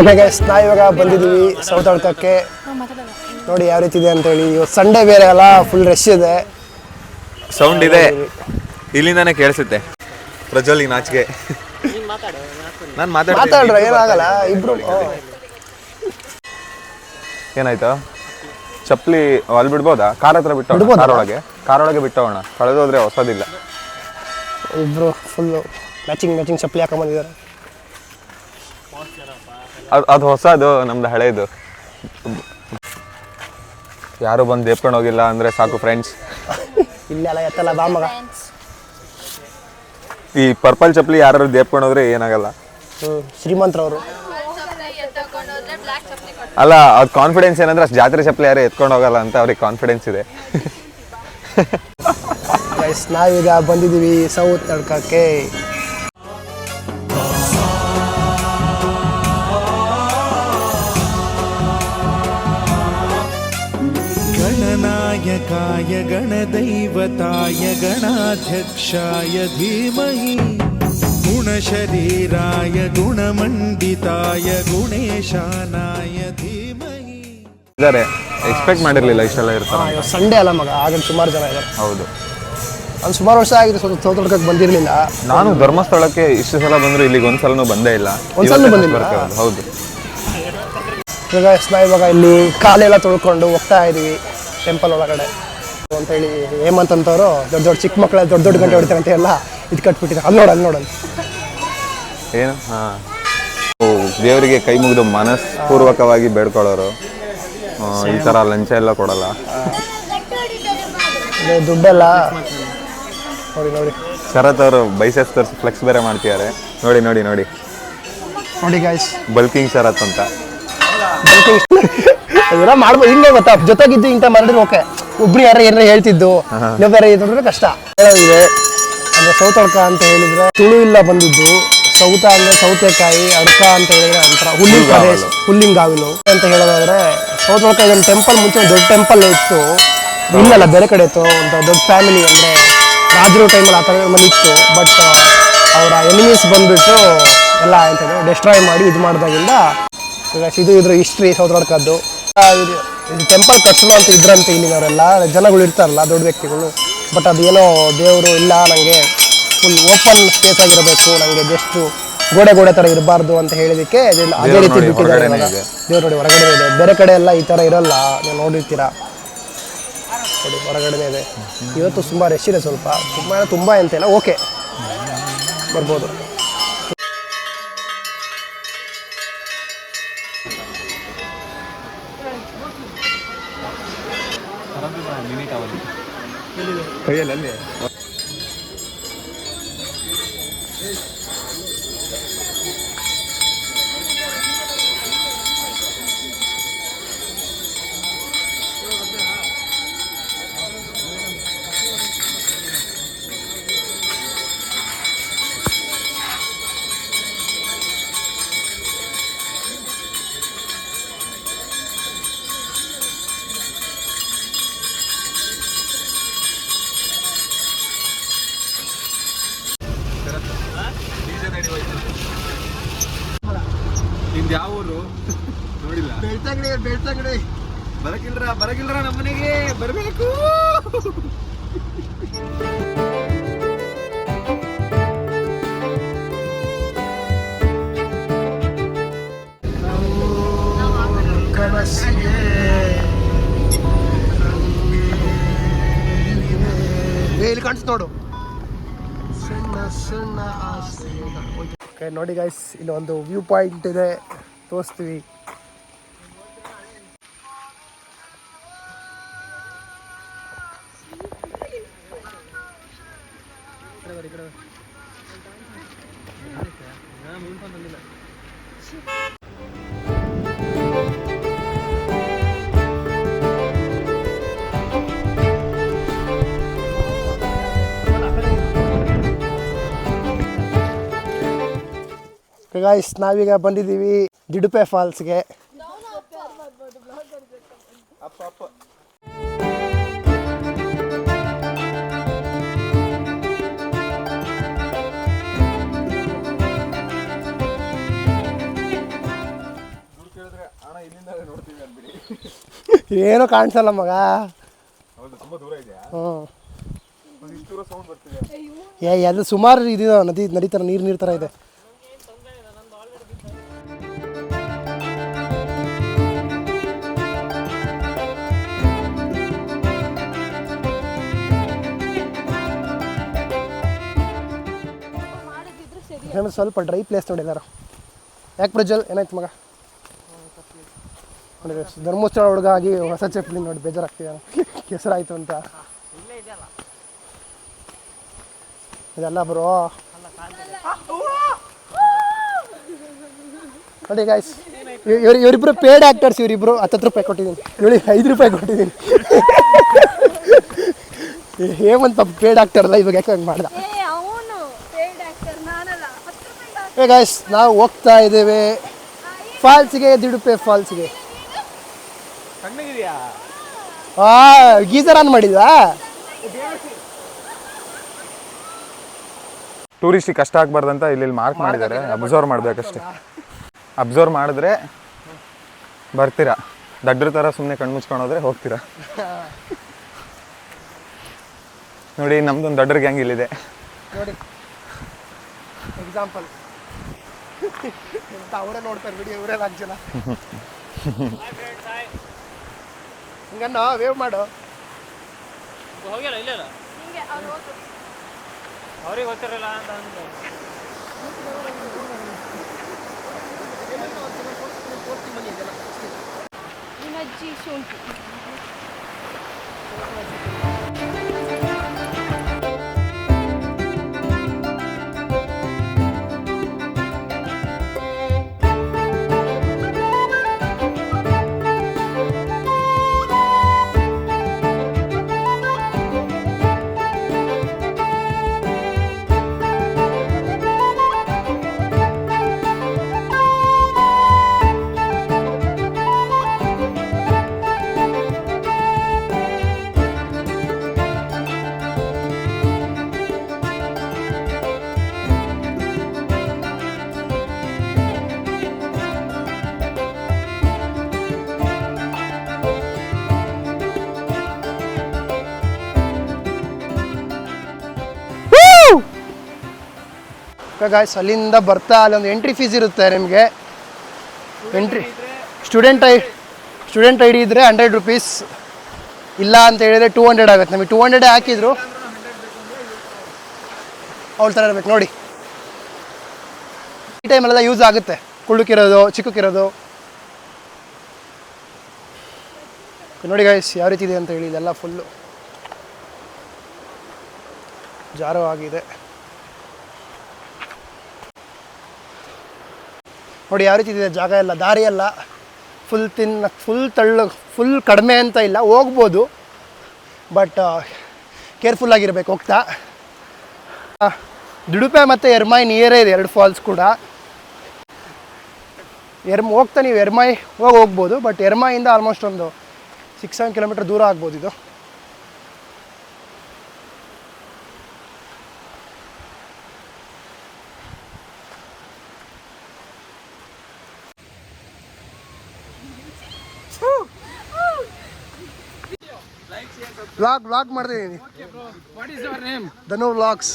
Okay guys ನಾ ಇವಾಗ ಬಂದಿದ್ದೀವಿ ಸೌತಾಳ್ಕಕ್ಕೆ ನೋಡಿ ಯಾವ ರೀತಿ ಇದೆ ಅಂತೇಳಿ. ಇವತ್ತು ಸಂಡೇ ಬೇರೆ ಅಲ್ಲ ಫುಲ್ ರಶ್ ಇದೆ. ಸೌಂಡ್ ಇದೆ. ಇಲ್ಲಿಂದಾನೆ ಕೇಳಿಸುತ್ತೆ. ಪ್ರಜ್ವಲಿಗೆ ನಾಚಿಕೆ. ನಾನು ಮಾತಾಡ್ರ ಏನಾಗಲ್ಲ ಇಬ್ರು ಏನಾಯ್ತು? ಚಪ್ಪಲಿ ಅಲ್ಲಿ ಬಿಡ್ಬೋದಾ? ಕಾರ್ ಹತ್ರ ಬಿಟ್ಟು ಕಾರೊಳಗೆ ಕಾರೊಳಗೆ ಬಿಟ್ಟೋಣ. ಕಳೆದೋದ್ರೆ ಹೊಸದಿಲ್ಲ. ಇಬ್ರು ಫುಲ್ಲು ಮ್ಯಾಚಿಂಗ್ ಮ್ಯಾಚಿಂಗ್ ಚಪ್ಪಲಿ ಹಾಕೊಂಬಂದಿದ್ದಾರೆ ಅದು ಅದು ಹೊಸದು ನಮ್ದು ಹಳೇದು. ಯಾರು ಬಂದು ದೇಪ್ಕೊಂಡು ಹೋಗಿಲ್ಲ ಅಂದ್ರೆ ಸಾಕು ಫ್ರೆಂಡ್ಸ್ ಇಲ್ಲೆಲ್ಲ ಎತ್ತಲ್ಲ ಬಾ ಮಗ. ಈ ಪರ್ಪಲ್ ಚಪ್ಪಲಿ ಯಾರು ದೇಪ್ಕೊಂಡು ಹೋದ್ರೆ ಏನಾಗಲ್ಲ. ಹ್ಞೂ ಶ್ರೀಮಂತರವರು. ಅಲ್ಲ ಅದು ಕಾನ್ಫಿಡೆನ್ಸ್ ಏನಂದ್ರೆ ಅಷ್ಟು ಜಾತ್ರೆ ಚಪ್ಪಲಿ ಯಾರು ಎತ್ಕೊಂಡು ಹೋಗಲ್ಲ ಅಂತ ಅವ್ರಿಗೆ ಕಾನ್ಫಿಡೆನ್ಸ್ ಇದೆ. ನಾವೀಗ ಬಂದಿದ್ದೀವಿ ಸೌತ್ ತಡ್ಕಕ್ಕೆ गणनायकाय गणदैवताय गणाध्यक्षाय धीमहि गुणशरीराय गुणमण्डिताय गुणेशानाय धीमहि ಇದ್ದಾರೆ ಎಕ್ಸ್ಪೆಕ್ಟ್ ಮಾಡಿರ್ಲಿಲ್ಲ ಇಷ್ಟೆಲ್ಲ ಇರ್ತಾರೆ ಇವತ್ತು ಸಂಡೇ ಅಲ್ಲ ಮಗ ಆಗ ಸುಮಾರು ಜನ ಇದ್ದಾರೆ ಹೌದು ನಾನು ಸುಮಾರು ವರ್ಷ ಆಗಿದೆ ಸ್ವಲ್ಪ ಸೌತ್ ತಡ್ಕಕ್ಕೆ ಬಂದಿರಲಿಲ್ಲ ನಾನು ಧರ್ಮಸ್ಥಳಕ್ಕೆ ಇಷ್ಟು ಸಲ ಬಂದ್ರು ಇಲ್ಲಿಗೆ ಒಂದ್ಸಲನೂ ಬಂದೇ ಇಲ್ಲ ಒಂದ್ಸಲನೂ ಇವತ್ತೇ ಬಂದಿಲ್ವಾ? first ಬರ್ತಾ ಇರೋದು. ಹೌದು ಇವಾಗ ನಾ ಇವಾಗ ಇಲ್ಲಿ ಕಾಲೆಲ್ಲ ತೊಳ್ಕೊಂಡು ಹೋಗ್ತಾ ಇದೀವಿ ಟೆಂಪಲ್ ಒಳಗಡೆ. ಅಂತೇಳಿ ಹೇಮಂತ್ ಅಂತವರು ದೊಡ್ಡ ದೊಡ್ಡ ಚಿಕ್ಕ ಮಕ್ಕಳ ದೊಡ್ಡ ದೊಡ್ಡ ಗಂಟೆ ಹೊಡಿತಾರೆ ಅಂತ ಎಲ್ಲ ಇದು ಕಟ್ಬಿಟ್ಟಿದ್ದಾರೆ. ಅಲ್ಲಿ ನೋಡಲ್ಲಿ ಅಲ್ಲಿ ಏನು? ಹಾಂ. ಓ ದೇವರಿಗೆ ಕೈ ಮುಗಿದು ಮನಸ್ಪೂರ್ವಕವಾಗಿ ಬೇಡ್ಕೊಳ್ಳೋರು. ಆ, ಈ ಥರ ಲಂಚ ಎಲ್ಲ ಕೊಡಲ್ಲ. ಇದು ದುಡ್ಡೆಲ್ಲ ನೋಡಿ ನೋಡಿ. ಶರತ್ ಅವರು ಬೈಸೆಸ್ ತೋರಿಸಿ ಫ್ಲೆಕ್ಸ್ ಬೇರೆ ಮಾಡ್ತಿದ್ದಾರೆ. ನೋಡಿ ನೋಡಿ ನೋಡಿ. ನೋಡಿ ಗಾಯ್ಸ್ ಬಲ್ಕಿಂಗ್ ಶರತ್ ಅಂತ. ಇದೆಲ್ಲ ಮಾಡ್ಬೋದು ಹಿಂಗೆ ಗೊತ್ತಾ? ಜೊತೆಗಿದ್ದು ಇಂಥ ಮಾಡಿದ್ರೆ ಓಕೆ ಒಬ್ರು ಯಾರು ಏನಾರ ಹೇಳ್ತಿದ್ದು ನೀವು ಬೇರೆ ಇದ್ರೆ ಕಷ್ಟ. ಇದೆ ಅಂದ್ರೆ ಸೌತಡ್ಕ ಅಂತ ಹೇಳಿದ್ರೆ ತುಳು ಇಲ್ಲ ಬಂದಿದ್ದು ಸೌತ ಅಂದ್ರೆ ಸೌತೆಕಾಯಿ ಅಡ್ಕ ಅಂತ ಹೇಳಿದ್ರೆ ಒಂಥರ ಹುಲ್ಲಿನ ಪ್ರದೇಶ ಹುಲ್ಲಿಂಗಾವಿಲು ಅಂತ ಹೇಳೋದಾದ್ರೆ ಸೌತಡ್ಕ ಇದೊಂದು ಟೆಂಪಲ್ ಮುಂಚೆ ದೊಡ್ಡ ಟೆಂಪಲ್ ಇತ್ತು. ಇಲ್ಲಲ್ಲ ಬೇರೆ ಕಡೆ ಇತ್ತು. ಒಂದು ದೊಡ್ಡ ಫ್ಯಾಮಿಲಿ ಅಂದ್ರೆ ರಾಜರು ಟೈಮಲ್ಲಿ ಆ ಥರ ಮನೆ ಇತ್ತು. ಬಟ್ ಅವರ ಎನಿಮೀಸ್ ಬಂದ್ಬಿಟ್ಟು ಎಲ್ಲ ಎಂತ ಡೆಸ್ಟ್ರಾಯ್ ಮಾಡಿ ಇದು ಮಾಡಿದಾಗಿಂದ ಇದು ಇದ್ರ ಹಿಸ್ಟ್ರಿ ಸೌತಡ್ಕದ್ದು. ಇದು ಟೆಂಪಲ್ ಕಟ್ಸೋಣ ಅಂತ ಇದ್ರಂತೆ ಇಲ್ಲಿನವರೆಲ್ಲ. ಜನಗಳು ಇರ್ತಾರಲ್ಲ ದೊಡ್ಡ ವ್ಯಕ್ತಿಗಳು. ಬಟ್ ಅದೇನೋ ದೇವರು ಇಲ್ಲ ನನಗೆ ಫುಲ್ ಓಪನ್ ಸ್ಪೇಸ್ ಆಗಿರಬೇಕು ನನಗೆ ಜಸ್ಟ್ ಗೋಡೆ ಗೋಡೆ ಥರ ಇರಬಾರ್ದು ಅಂತ ಹೇಳಿದಕ್ಕೆ ಅದೇ ರೀತಿ ಬಿಟ್ಟಿದ್ದಾರೆ. ದೇವ್ರು ನೋಡಿ ಹೊರಗಡೆ ಇದೆ. ಬೇರೆ ಕಡೆ ಎಲ್ಲ ಈ ಥರ ಇರಲ್ಲ. ನೀವು ನೋಡಿರ್ತೀರಾ. ನೋಡಿ ಹೊರಗಡೆ ಇದೆ. ಇವತ್ತು ತುಂಬ ರಶ್ ಇದೆ ಸ್ವಲ್ಪ. ತುಂಬ ತುಂಬ ಅಂತೆಲ್ಲ ಓಕೆ ಬರ್ಬೋದು. ನಿಂದು ಓಕೆ ನೋಡಿ ಗೈಸ್ ಇಲ್ಲಿ ಒಂದು ವ್ಯೂ ಪಾಯಿಂಟ್ ಇದೆ. ತೋರಿಸ್ತೀವಿ. ಗಾಯ್ಸ್ ನಾವೀಗ ಬಂದಿದ್ದೀವಿ ದಿಡುಪೆ ಫಾಲ್ಸ್ಗೆ ಏನೋ ಕಾಣಿಸಲ್ಲ ಮಗ. ಹ್ಞೂ ಏ ಅದು ಸುಮಾರು ಇದಿದಾವ ನದಿ ನದಿ ಥರ ನೀರು ನೀರು ಥರ ಇದೆ. ಮಾಡಿದ್ರು ಸ್ವಲ್ಪ ಡ್ರೈ ಪ್ಲೇಸ್ ನೋಡಿದಾರ ಯಾಕೆ ಪ್ರಜ್ವಲ್ ಏನಾಯ್ತು ಮಗ ನೋಡಿ ಧರ್ಮಸ್ಥಳ ಹುಡುಗ ಆಗಿ ಹೊಸ ಚಪ್ಪಲಿ ನೋಡಿ ಬೇಜಾರಾಗ್ತಿದ್ದಾನೆ ಕೆಸರಾಯ್ತು ಅಂತ ಇದೆಲ್ಲ ಬ್ರೋ ನೋಡಿ ಗಾಯ್ಸ್ ಇವ್ರು ಇವರಿಬ್ರು ಪೇಡ್ ಆಕ್ಟರ್ಸ್ ಇವರಿಬ್ರು ಹತ್ತತ್ತು ರೂಪಾಯಿ ಕೊಟ್ಟಿದ್ದೀನಿ ಇವಳಿ ಐದು ರೂಪಾಯಿ ಕೊಟ್ಟಿದ್ದೀನಿ ಹೇಮಂತ ಪೇಡ್ ಆಕ್ಟರ್ ಅಲ್ಲ ಇವಾಗ ಯಾಕೆ ಹಂಗೆ ಮಾಡ್ದ ಗಾಯ್ಸ್ ನಾವು ಹೋಗ್ತಾ ಇದ್ದೇವೆ. ಫಾಲ್ಸ್ಗೆ ದಿಡುಪೆ ಫಾಲ್ಸ್ಗೆ. ಆ ಗೀಸರ್ ಆನ್ ಮಾಡಿದ್ವಾ? ಟೂರಿಸ್ಟ್ ಕಷ್ಟ ಆಗ್ಬಾರ್ದಂತ ಇಲ್ಲಿ ಇಲ್ಲಿ ಮಾರ್ಕ್ ಮಾಡಿದ್ದಾರೆ. ಅಬ್ಸರ್ವ್ ಮಾಡ್ಬೇಕಷ್ಟೇ. ಅಬ್ಸರ್ವ್ ಮಾಡಿದ್ರೆ ಬರ್ತೀರಾ? ದಡ್ರ ಥರ ಸುಮ್ಮನೆ ಕಣ್ಮುಚ್ಕೊಂಡು ಹೋದ್ರೆ ಹೋಗ್ತೀರಾ? ನೋಡಿ ನಮ್ದೊಂದು ದಡ್ರ ಗ್ಯಾಂಗ್ ಇಲ್ಲಿದೆ. ನೋಡಿ ಎಕ್ಸಾಂಪಲ್ ಅವರೇ ನೋಡ್ತಾರೆ ಬಿಡಿ ಇವರೇ ನಾಲ್ಕು ಜನ. ಹಿಂಗನ್ನ ವೇವ್ ಮಾಡು. ಹೋಗಿಲ್ಲ ಇಲ್ಲ ಅವ್ರಿಗೆ ಗೊತ್ತಿರಲ್ಲ ಅಂತ ಅಂದ್ರೆ ಅಜ್ಜಿ ಶುಂಠಿ. ಗಾಯ್ಸ್ ಅಲ್ಲಿಂದ ಬರ್ತಾ ಅಲ್ಲೊಂದು ಎಂಟ್ರಿ ಫೀಸ್ ಇರುತ್ತೆ ನಿಮಗೆ. Entry student I student I D ಇದ್ದರೆ ಹಂಡ್ರೆಡ್ ರುಪೀಸ್ ಇಲ್ಲ ಅಂತ ಹೇಳಿದರೆ ಟೂ ಹಂಡ್ರೆಡ್ ಆಗುತ್ತೆ. ನಮಗೆ ಟೂ ಹಂಡ್ರೆಡೇ ಹಾಕಿದ್ರು. ಅವ್ಳ ಥರ ಇರ್ಬೇಕು, ನೋಡಿ. ಈ ಟೈಮಲ್ಲೆಲ್ಲ ಯೂಸ್ ಆಗುತ್ತೆ. ಕುಳ್ಳುಕ್ಕಿರೋದು ಚಿಕ್ಕಕ್ಕಿರೋದು ನೋಡಿ ಗಾಯ್ಸ್ ಯಾವ ರೀತಿ ಇದೆ ಅಂತ ಹೇಳಿ, ಇದೆಲ್ಲ ಫುಲ್ಲು ಜಾರೋ ನೋಡಿ, ಯಾವ ರೀತಿ ಇದೆ? ಜಾಗ ಎಲ್ಲ, ದಾರಿ ಎಲ್ಲ ಫುಲ್ ತಿನ್ನ ಫುಲ್ ತಳ್ಳು ಫುಲ್ ಕಡಿಮೆ ಅಂತ ಇಲ್ಲ, ಹೋಗ್ಬೋದು. ಬಟ್ ಕೇರ್ಫುಲ್ ಆಗಿರಬೇಕು, ಹೋಗ್ತಾ. ದುಡುಪೆ ಮತ್ತು ಎರ್ಮಾಯಿ ನಿಯರೇ ಇದೆ, ಎರಡು ಫಾಲ್ಸ್ ಕೂಡ. ಎರ್ಮ್, ಹೋಗ್ತಾ ನೀವು ಎರ್ಮಾಯಿ ಹೋಗಿ ಹೋಗ್ಬೋದು ಬಟ್ ಎರ್ಮಾಯಿಂದ ಆಲ್ಮೋಸ್ಟ್ ಒಂದು ಸಿಕ್ಸ್ ಸೆವೆನ್ ಕಿಲೋಮೀಟರ್ ದೂರ ಆಗ್ಬೋದು ಇದು. ವ್ಲಾಗ್ ವ್ಲಾಗ್ ಮಾಡ್ತಿದ್ದೀನಿ ಧನು ವ್ಲಾಗ್ಸ್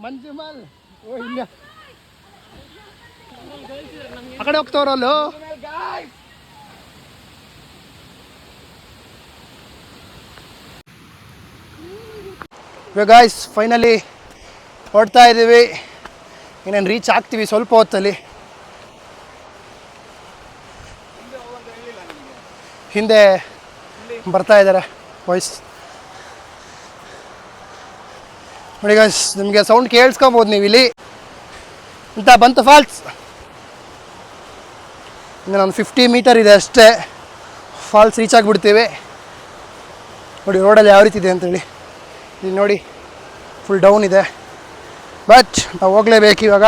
ಮಂಜುಮಲ್ ಓ ಇಲ್ಲ ಆ ಕಡೆ ಹೋಗ್ತವ್ರಲ್ಲೋ ಇವಾಗ ಗಾಯ್ಸ್ ಫೈನಲಿ ಹೊಡ್ತಾ ಇದ್ದೀವಿ. ಇನ್ನೇನು ರೀಚ್ ಆಗ್ತೀವಿ ಸ್ವಲ್ಪ ಹೊತ್ತಲ್ಲಿ. ಹಿಂದೆ ಬರ್ತಾ ಇದ್ದಾರೆ ವಾಯ್ಸ್ ನೋಡಿ ಗಾಯ್ಸ್ ನಿಮಗೆ ಸೌಂಡ್ ಕೇಳಿಸ್ಕೊಬೋದು ನೀವು ಇಲ್ಲಿ ಇಂಥ ಬಂತು ಫಾಲ್ಸ್ ಇನ್ನು ನಾನು ಫಿಫ್ಟಿ ಮೀಟರ್ ಇದೆ ಅಷ್ಟೇ. ಫಾಲ್ಸ್ ರೀಚ್ ಆಗಿಬಿಡ್ತೀವಿ. ನೋಡಿ ರೋಡಲ್ಲಿ ಯಾವ ರೀತಿ ಇದೆ ಅಂತೇಳಿ. ಇಲ್ಲಿ ನೋಡಿ ಫುಲ್ ಡೌನ್ ಇದೆ. ಬಟ್ ನಾವು ಹೋಗಲೇಬೇಕು ಇವಾಗ.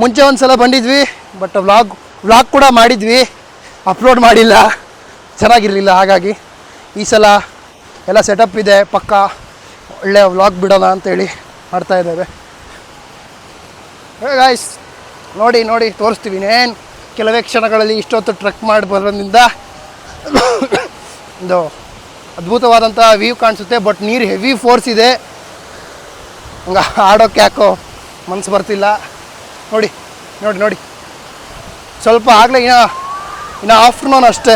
ಮುಂಚೆ ಒಂದು ಸಲ ಬಂದಿದ್ವಿ ಬಟ್ ವ್ಲಾಗ್ ವ್ಲಾಗ್ ಕೂಡ ಮಾಡಿದ್ವಿ. ಅಪ್ಲೋಡ್ ಮಾಡಿಲ್ಲ. ಚೆನ್ನಾಗಿರಲಿಲ್ಲ ಹಾಗಾಗಿ. ಈ ಸಲ ಎಲ್ಲ ಸೆಟಪ್ ಇದೆ, ಪಕ್ಕ ಒಳ್ಳೆ ವ್ಲಾಗ್ ಬಿಡೋಣ ಅಂತೇಳಿ ಮಾಡ್ತಾ ಇದ್ದೇವೆ. ಗಾಯ್ಸ್ ನೋಡಿ ನೋಡಿ, ತೋರಿಸ್ತೀವಿ ಇನ್ನೇನು. ಕೆಲವೇ ಕ್ಷಣಗಳಲ್ಲಿ ಇಷ್ಟೊತ್ತು ಟ್ರಕ್ ಮಾಡಿ ಬರೋದ್ರಿಂದ ಒಂದು ಅದ್ಭುತವಾದಂಥ ವ್ಯೂ ಕಾಣಿಸುತ್ತೆ ಬಟ್ ನೀರು ಹೆವಿ ಫೋರ್ಸ್ ಇದೆ. ಹಂಗ ಆಡೋಕೆ ಯಾಕೋ ಮನ್ಸು ಬರ್ತಿಲ್ಲ. ನೋಡಿ ನೋಡಿ ನೋಡಿ. ಸ್ವಲ್ಪ ಆಗಲೇ ಇನ್ನು ಇನ್ನು ಆಫ್ಟರ್ನೂನ್ ಅಷ್ಟೇ.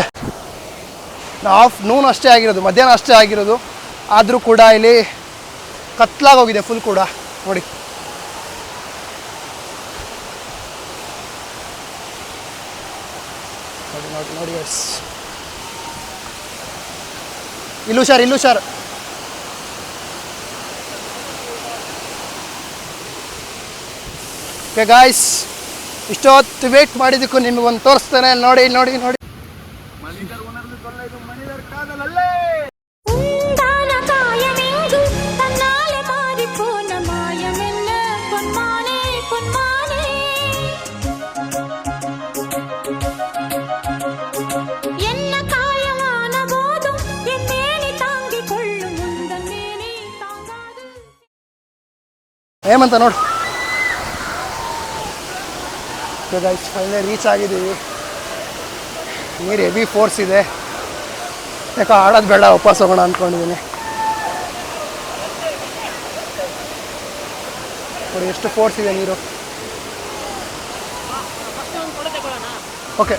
ಆಫ್ಟರ್ನೂನ್ ಅಷ್ಟೇ ಆಗಿರೋದು, ಮಧ್ಯಾಹ್ನ ಅಷ್ಟೇ ಆಗಿರೋದು. ಆದರೂ ಕೂಡ ಇಲ್ಲಿ ಕತ್ಲಾಗೋಗಿದೆ ಫುಲ್ ಕೂಡ. ನೋಡಿ. ನೋಡಿ ನೋಡಿ ನೋಡಿ ಎಸ್ ಇಲ್ಲೂ ಸರ್ ಇಲ್ಲೂ ಸರ್ ಗಾಯ್ಸ್ ಇಷ್ಟೊತ್ತು ವೇಟ್ ಮಾಡಿದ್ದಕ್ಕೂ ನಿಮಗೆ ತೋರಿಸ್ತಾನೆ ತೋರಿಸ್ತೇನೆ. ನೋಡಿ ನೋಡಿ ನೋಡಿ. ಏಮಂತ ನೋಡು. ಫೈನಲಿ ರೀಚ್ ಆಗಿದ್ದೀವಿ ನೀರು ಹೆವಿ ಫೋರ್ಸ್ ಇದೆ. ಯಾಕೆ ಆಡೋದು ಬೇಡ ವಾಪಸ್ ಹೋಗೋಣ ಅಂದ್ಕೊಂಡಿದ್ದೀನಿ ನೋಡಿ ಎಷ್ಟು ಫೋರ್ಸ್ ಇದೆ ನೀರು. ಓಕೆ